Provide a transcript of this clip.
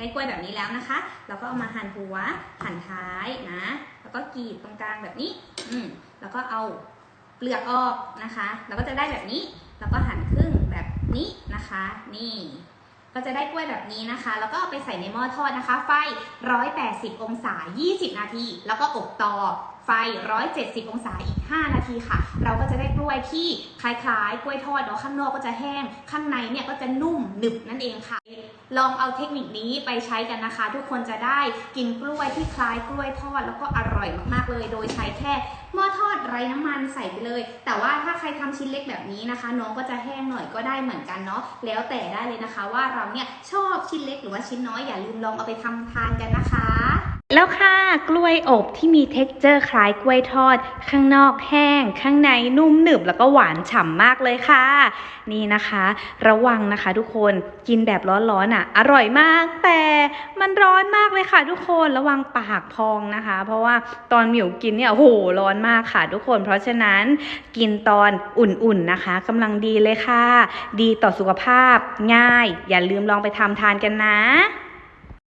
ในกล้วยแบบนี้แล้วนะคะ เราก็เอามาหั่นหัว หั่นท้ายนะ แล้วก็กรีดตรงกลางแบบนี้ อืมแล้วก็เอาเปลือกออกนะคะ เราก็จะได้แบบนี้ แล้วก็หั่นครึ่งแบบนี้นะคะ นี่ ก็จะได้กล้วยแบบนี้นะคะ แล้วก็เอาไปใส่ในหม้อทอดนะคะ ไฟ 180 องศา 20 นาที แล้วก็อบต่อไฟ 170 องศาอีก 5 นาทีค่ะ เราก็จะได้กล้วยที่คล้ายๆ กล้วยทอดเนาะข้างนอกก็จะแห้ง ข้างในเนี่ยก็จะนุ่มหนึบนั่นเองค่ะ ลองเอาเทคนิคนี้ไปใช้กันนะคะ ทุกคนจะได้กินกล้วยที่คล้ายกล้วยทอด แล้วก็อร่อยมากๆเลย โดยใช้แค่หม้อทอด ไร้น้ำมันใส่ไปเลย แต่ว่าถ้าใครทำชิ้นเล็กแบบนี้นะคะ น้องก็จะแห้งหน่อยก็ได้เหมือนกันเนาะแล้วแต่ได้เลยนะคะว่าเราเนี่ยชอบชิ้นเล็กหรือว่าชิ้นน้อยอย่าลืมลองเอาไปทำทานกันนะคะแล้วค่ะ กล้วยอบที่มีเท็กเจอร์คล้ายกล้วยทอด ข้างนอกแห้ง ข้างในนุ่มหนึบแล้วก็หวานฉ่ำมากเลยค่ะ นี่นะคะ ระวังนะคะทุกคนกินแบบร้อนๆอะ อร่อยมากแต่ มันร้อนมากเลยค่ะทุกคนระวังปากพองนะคะ เพราะว่าตอนหมิวกินเนี่ยโอ้โหร้อนมากค่ะทุกคน เพราะฉะนั้นกินตอนอุ่นๆนะคะกำลังดีเลยค่ะ ดีต่อสุขภาพง่าย อย่าลืมลองไปทำทานกันนะ